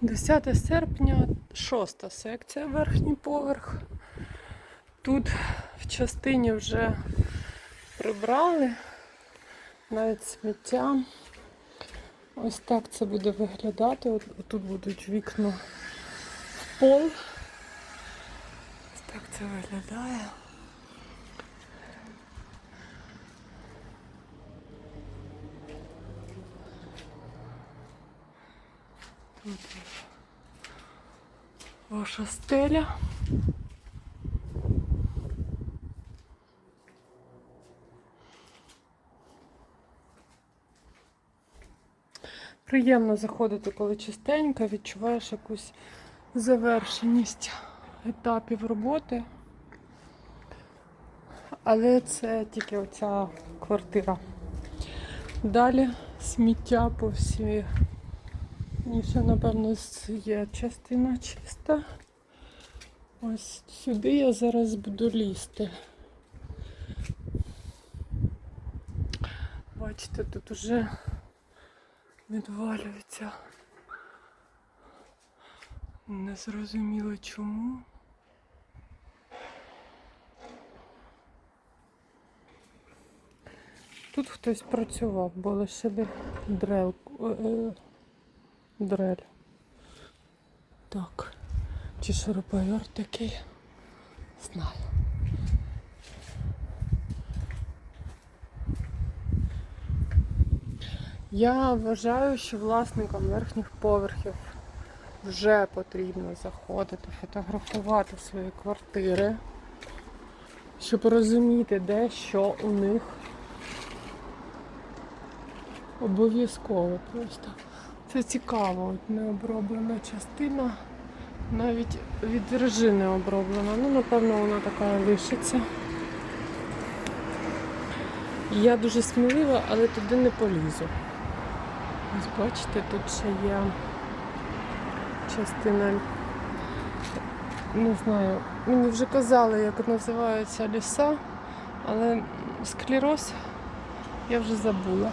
10 серпня, шоста секція, верхній поверх. Тут в частині вже прибрали навіть сміття. Ось так це буде виглядати. От, тут будуть вікна в пол. Ось так це виглядає. Ваша стеля. Приємно заходити, коли чистенько, відчуваєш якусь завершеність етапів роботи. Але це тільки оця квартира. Далі сміття по всій. І ще, напевно, є частина чиста. Ось сюди я зараз буду лізти. Бачите, тут уже відвалюється. Незрозуміло чому. Тут хтось працював, бо лишили дрел, е, е, дрель. Так. Чи шуруповерт такий? Знаю. Я вважаю, що власникам верхніх поверхів вже потрібно заходити, фотографувати свої квартири, щоб розуміти, де що у них обов'язково просто. Це цікаво, необроблена частина, навіть від режини оброблена. Ну, напевно, вона така лишиться. Я дуже смілива, але туди не полізу. Ось бачите, тут ще є частина, не знаю, мені вже казали, як називаються ліса, але склероз я вже забула.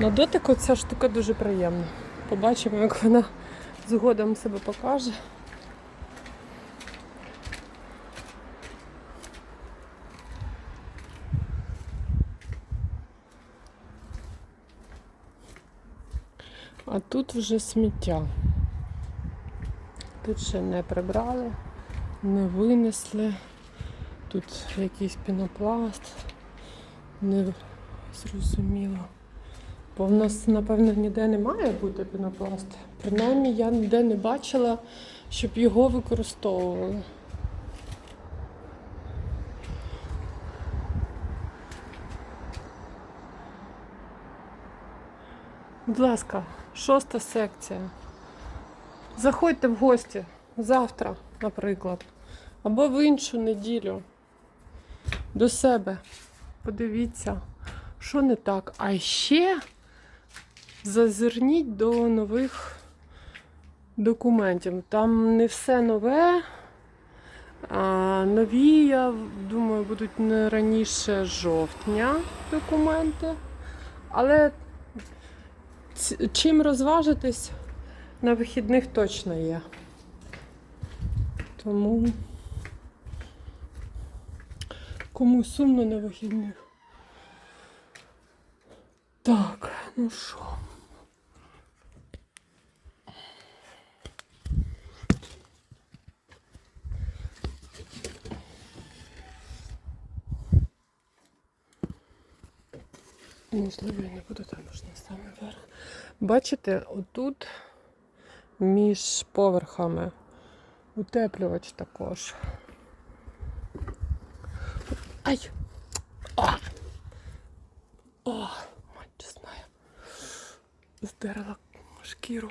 На дотик ця штука дуже приємна. Побачимо, як вона згодом себе покаже. А тут вже сміття. Тут ще не прибрали, не винесли. Тут якийсь пінопласт. Не зрозуміло. Бо в нас, напевно, ніде не має бути пінопласт. Принаймні я ніде не бачила, щоб його використовували. Будь ласка, шоста секція. Заходьте в гості завтра, наприклад, або в іншу неділю до себе. Подивіться, що не так. А ще зазирніть до нових документів. Там не все нове. А нові, я думаю, будуть не раніше жовтня документи. Але чим розважитись на вихідних точно є. Тому кому сумно на вихідних. Так, ну що. Можливо, я не буду там на самий верх. Бачите, отут між поверхами утеплювач також. Ай! О! О, мать не знаю. Здерла шкіру.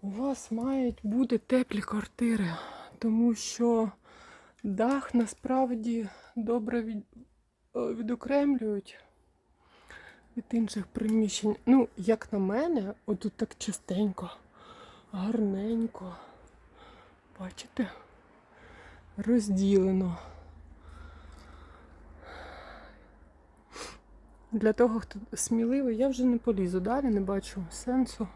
У вас мають бути теплі квартири, тому що дах насправді добре від... е, відокремлюють від інших приміщень. Ну, як на мене, отут так чистенько, гарненько. Бачите? Розділено. Для того, хто сміливий, я вже не полізу далі, не бачу сенсу.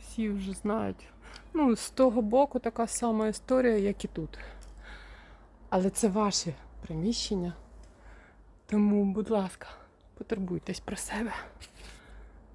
Всі вже знають. Ну, з того боку така сама історія, як і тут. Але це ваші приміщення. Тому, будь ласка, потурбуйтесь про себе.